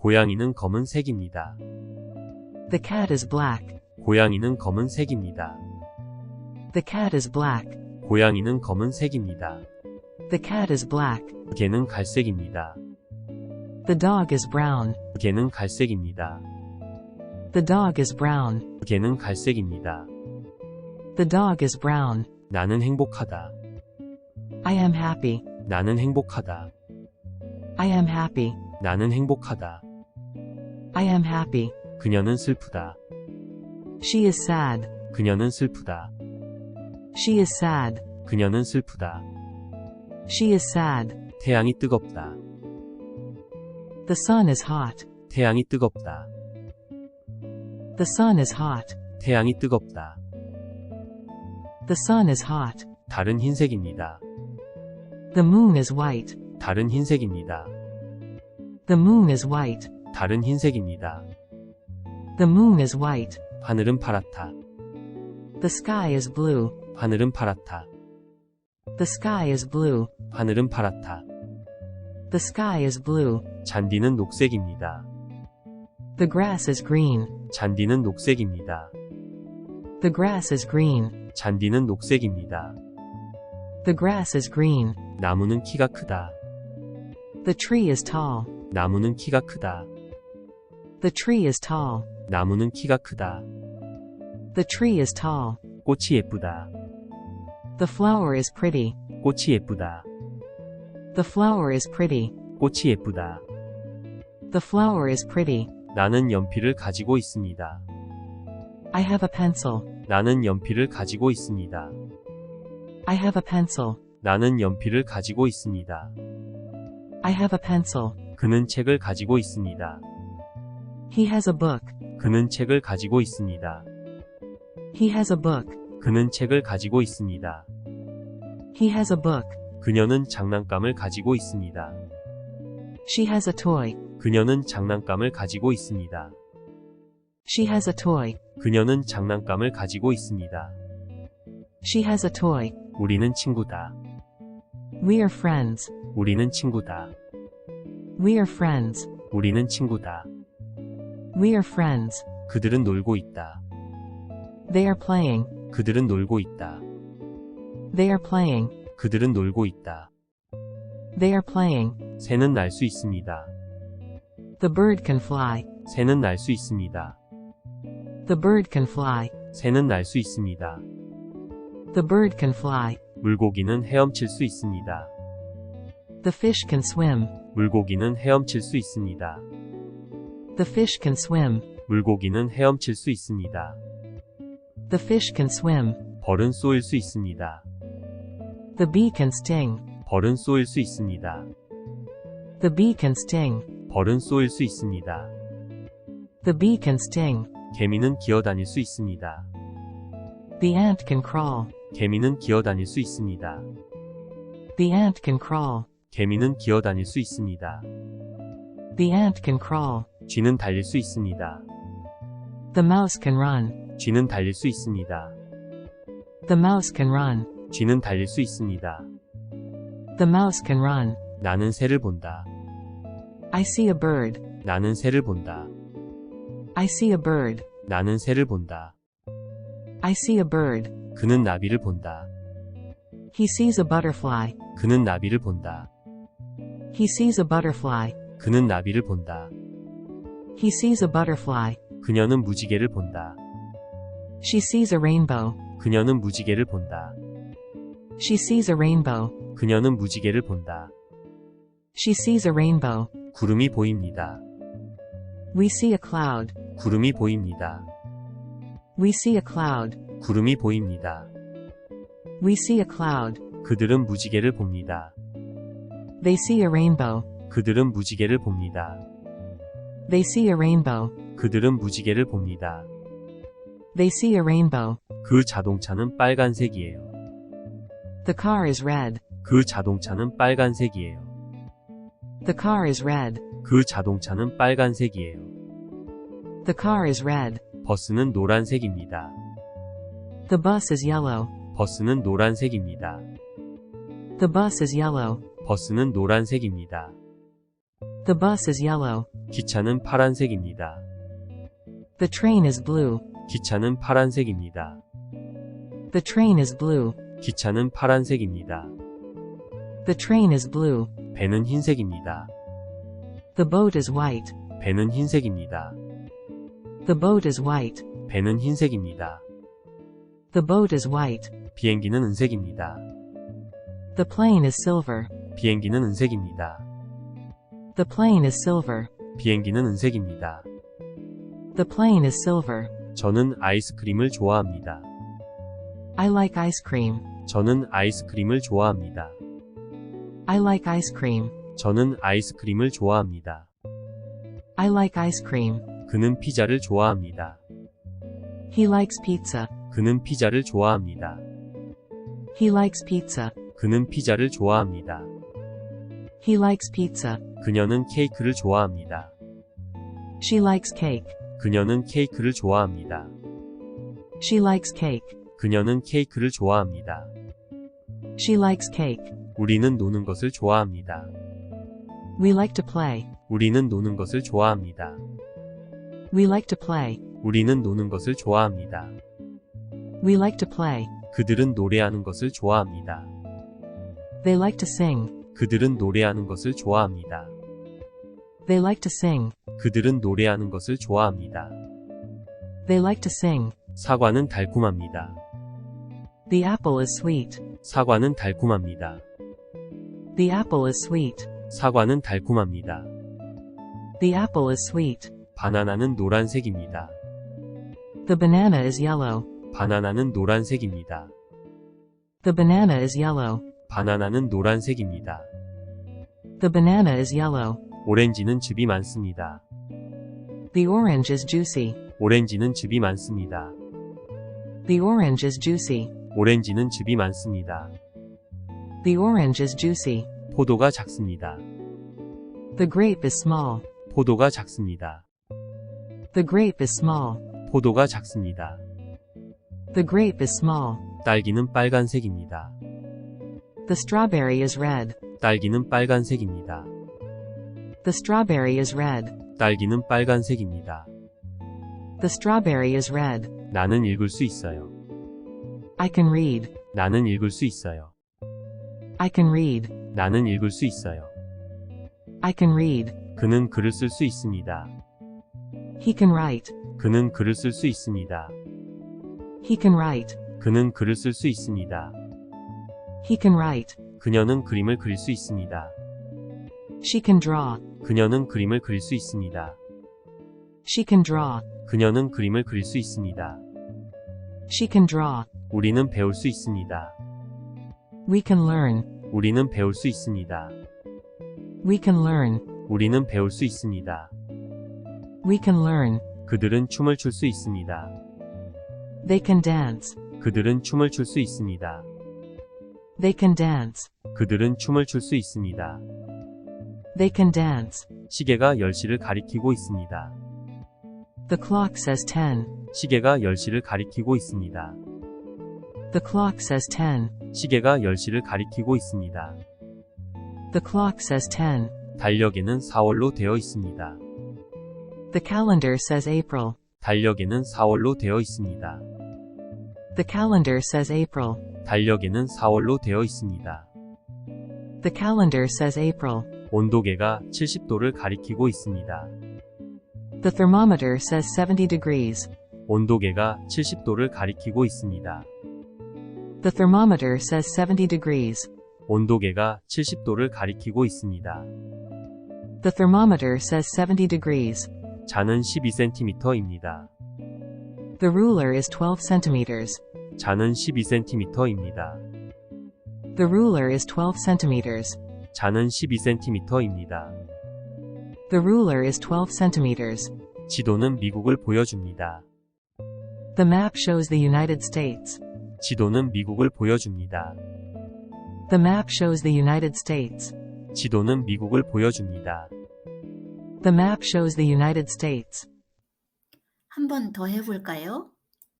고양이는 검은색입니다. The cat is black. 고양이는 검은색입니다. The cat is black. 고양이는 검은색입니다. The cat is black. 개는 갈색입니다. The dog is brown. 개는 갈색입니다. The dog is brown. 개는 갈색입니다. The dog is brown. 나는 행복하다. I am happy. 나는 행복하다. I am happy. 나는 행복하다. I am happy. 그녀는 슬프다. She is sad. 그녀는 슬프다. She is sad. 그녀는 슬프다. She is sad. 태양이 뜨겁다. The sun is hot. 태양이 뜨겁다. The sun is hot. 태양이 뜨겁다. The sun is hot. 다른 흰색입니다. The moon is white. 다른 흰색입니다. The moon is white. 다른 흰색입니다. The moon is white. 하늘은 파랗다. The sky is blue. 하늘은 파랗다. The sky is blue. 하늘은 파랗다. The sky is blue. 잔디는 녹색입니다. The grass is green. 잔디는 녹색입니다. The grass is green. 잔디는 녹색입니다. The grass is green. 나무는 키가 크다. The tree is tall. 나무는 키가 크다. The tree is tall. 나무는 키가 크다. The tree is tall. 꽃이 예쁘다. The flower is pretty. 꽃이 예쁘다. The flower is pretty. 꽃이 예쁘다. The flower is pretty. 나는 연필을 가지고 있습니다. I have a pencil. 나는 연필을 가지고 있습니다. I have a pencil. 나는 연필을 가지고 있습니다. I have a pencil. 그는 책을 가지고 있습니다. He has a book. 그는 책을 가지고 있습니다. He has a book. 그는 책을 가지고 있습니다. He has a book. 그녀는 장난감을 가지고 있습니다. She has a toy. 그녀는 장난감을 가지고 있습니다. She has a toy. 그녀는 장난감을 가지고 있습니다. She has a toy. 우리는 친구다. We are friends. 우리는 친구다. We are friends. 우리는 친구다. We are friends. 그들은 놀고 있다. They are playing. 그들은 놀고 있다. They are playing. 그들은 놀고 있다. They are playing. 새는 날 수 있습니다. The bird can fly. 새는 날 수 있습니다. The bird can fly. 새는 날 수 있습니다. The bird can fly. 물고기는 헤엄칠 수 있습니다. The fish can swim. 물고기는 헤엄칠 수 있습니다. The fish can swim. 물고기는 헤엄칠 수 있습니다. The fish can swim. 벌은 쏘일 수 있습니다. The bee can sting. 벌은 쏘일 수 있습니다. The bee can sting. 벌은 쏘일 수 있습니다. The bee can sting. 개미는 기어다닐 수 있습니다. The ant can crawl. 개미는 기어다닐 수 있습니다. The ant can crawl. 개미는 기어다닐 수 있습니다. The ant can crawl. 쥐는 달릴 수 있습니다. The mouse can run. 쥐는 달릴 수 있습니다. The mouse can run. 쥐는 달릴 수 있습니다. The mouse can run. 나는 새를 본다. I see a bird. 나는 새를 본다. I see a bird. 나는 새를 본다. I see a bird. 그는 나비를 본다. He sees a butterfly. 그는 나비를 본다. He sees a butterfly. 그는 나비를 본다. He sees a butterfly. 그녀는 무지개를 본다. She sees a rainbow. 그녀는 무지개를 본다. She sees a rainbow. 그녀는 무지개를 본다. She sees a rainbow. 구름이 보입니다. We see a cloud. 구름이 보입니다. We see a cloud. 구름이 보입니다. We see a cloud. 그들은 무지개를 봅니다. They see a rainbow. 그들은 무지개를 봅니다. They see a rainbow. 그들은 무지개를 봅니다. They see a rainbow. 그 자동차는 빨간색이에요. The car is red. 그 자동차는 빨간색이에요. The car is red. 그 자동차는 빨간색이에요. The car is red. 버스는 노란색입니다. The bus is yellow. 버스는 노란색입니다. The bus is yellow. 버스는 노란색입니다. The bus is yellow. 기차는 파란색입니다. The train is blue. 기차는 파란색입니다. The train is blue. 기차는 파란색입니다. The train is blue. 배는 흰색입니다. The boat is white. 배는 흰색입니다. The boat is white. 배는 흰색입니다. The boat is white. 비행기는 은색입니다. The plane is silver. 비행기는 은색입니다. The plane is silver. 비행기는 은색입니다. The plane is silver. 저는 아이스크림을 좋아합니다. I like ice cream. 저는 아이스크림을 좋아합니다. I like ice cream. 저는 아이스크림을 좋아합니다. I like ice cream. 그는 피자를 좋아합니다. He likes pizza. 그는 피자를 좋아합니다. He likes pizza. 그는 피자를 좋아합니다. He likes pizza. 그녀는 케이크를 좋아합니다. She likes cake. 그녀는 케이크를 좋아합니다. She likes cake. 그녀는 케이크를 좋아합니다. She likes cake. 우리는 노는 것을 좋아합니다. We like to play. 우리는 노는 것을 좋아합니다. We like to play. 우리는 노는 것을 좋아합니다. We like to play. 그들은 노래하는 것을 좋아합니다. They like to sing. 그들은 노래하는 것을 좋아합니다. They like to sing. 그들은 노래하는 것을 좋아합니다. They like to sing. 사과는 달콤합니다. The apple is sweet. 사과는 달콤합니다. The apple is sweet. 사과는 달콤합니다. The apple is sweet. 바나나는 노란색입니다. The banana is yellow. 바나나는 노란색입니다. The banana is yellow. 바나나는 노란색입니다. The banana is yellow. 오렌지는 즙이 많습니다. The orange is juicy. 오렌지는 즙이 많습니다. The orange is juicy. 오렌지는 즙이 많습니다. The orange is juicy. 포도가 작습니다. The grape is small. 포도가 작습니다. The grape is small. 포도가 작습니다. The grape is small. 딸기는 빨간색입니다. The strawberry is red. 딸기는 빨간색입니다. The strawberry is red. 딸기는 빨간색입니다. The strawberry is red. 나는 읽을 수 있어요. I can read. 나는 읽을 수 있어요. I can read. 나는 읽을 수 있어요. I can read. 그는 글을 쓸 수 있습니다. He can write. 그는 글을 쓸 수 있습니다. He can write. 그는 글을 쓸 수 있습니다. He can write. 그녀는 그림을 그릴 수 있습니다. She can draw. 그녀는 그림을 그릴 수 있습니다. She can draw. 그녀는 그림을 그릴 수 있습니다. She can draw. 우리는 배울 수 있습니다. We can learn. 우리는 배울 수 있습니다. We can learn. 우리는 배울 수 있습니다. We can learn. 그들은 춤을 출 수 있습니다. They can dance. 그들은 춤을 출 수 있습니다. They can dance. 그들은 춤을 출 수 있습니다. They can dance. 시계가 10시를 가리키고 있습니다. The clock says 10. 시계가 10시를 가리키고 있습니다. The clock says 10. 시계가 10시를 가리키고 있습니다. The clock says 10. 달력에는 4월로 되어 있습니다. The calendar says April. 달력에는 4월로 되어 있습니다. The calendar says April. 달력에는 4월로 되어 있습니다. The calendar says April. 온도계가 70도를 가리키고 있습니다. The thermometer says 70 degrees. 온도계가 70도를 가리키고 있습니다. The thermometer says 70 degrees. 온도계가 70도를 가리키고 있습니다. The thermometer says 70 degrees. 자는 12cm입니다. The ruler is 12 centimeters. 자는 12cm입니다. The ruler is 12 centimeters. 자는 12cm입니다. The ruler is 12 centimeters. 지도는 미국을 보여줍니다. The map shows the United States. 지도는 미국을 보여줍니다. The map shows the United States. 지도는 미국을 보여줍니다. The map shows the United States. 한 번 더 해볼까요?